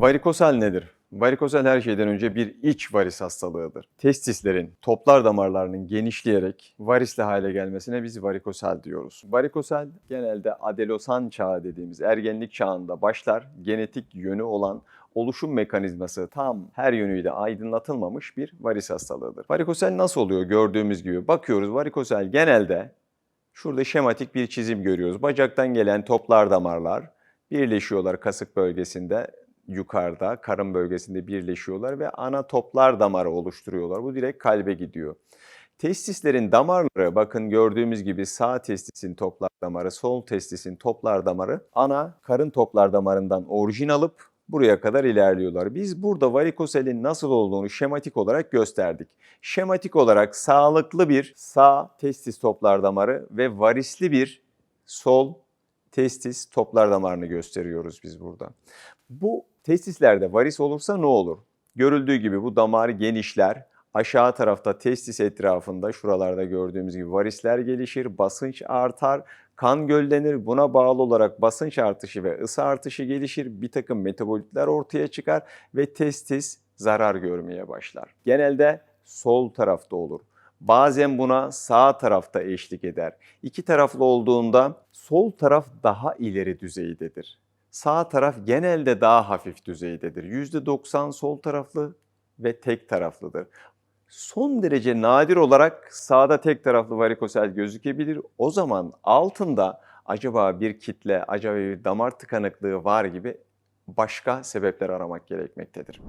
Varikosel nedir? Varikosel her şeyden önce bir iç varis hastalığıdır. Testislerin, toplar damarlarının genişleyerek varisli hale gelmesine biz varikosel diyoruz. Varikosel genelde adelosan çağı dediğimiz ergenlik çağında başlar. Genetik yönü olan oluşum mekanizması tam her yönüyle aydınlatılmamış bir varis hastalığıdır. Varikosel nasıl oluyor gördüğümüz gibi? Bakıyoruz varikosel genelde şurada şematik bir çizim görüyoruz. Bacaktan gelen toplar damarlar birleşiyorlar kasık bölgesinde yukarıda, karın bölgesinde birleşiyorlar ve ana toplar damarı oluşturuyorlar. Bu direkt kalbe gidiyor. Testislerin damarları bakın gördüğümüz gibi sağ testisin toplar damarı, sol testisin toplar damarı ana karın toplar damarından orijin alıp buraya kadar ilerliyorlar. Biz burada varikoselin nasıl olduğunu şematik olarak gösterdik. Şematik olarak sağlıklı bir sağ testis toplar damarı ve varisli bir sol testis toplar damarını gösteriyoruz biz burada. Bu testislerde varis olursa ne olur? Görüldüğü gibi bu damar genişler. Aşağı tarafta testis etrafında şuralarda gördüğümüz gibi varisler gelişir, basınç artar, kan göllenir. Buna bağlı olarak basınç artışı ve ısı artışı gelişir. Bir takım metabolitler ortaya çıkar ve testis zarar görmeye başlar. Genelde sol tarafta olur. Bazen buna sağ tarafta eşlik eder. İki taraflı olduğunda sol taraf daha ileri düzeydedir. Sağ taraf genelde daha hafif düzeydedir. %90 sol taraflı ve tek taraflıdır. Son derece nadir olarak sağda tek taraflı varikosel gözükebilir. O zaman altında acaba bir kitle, acaba bir damar tıkanıklığı var gibi başka sebepler aramak gerekmektedir.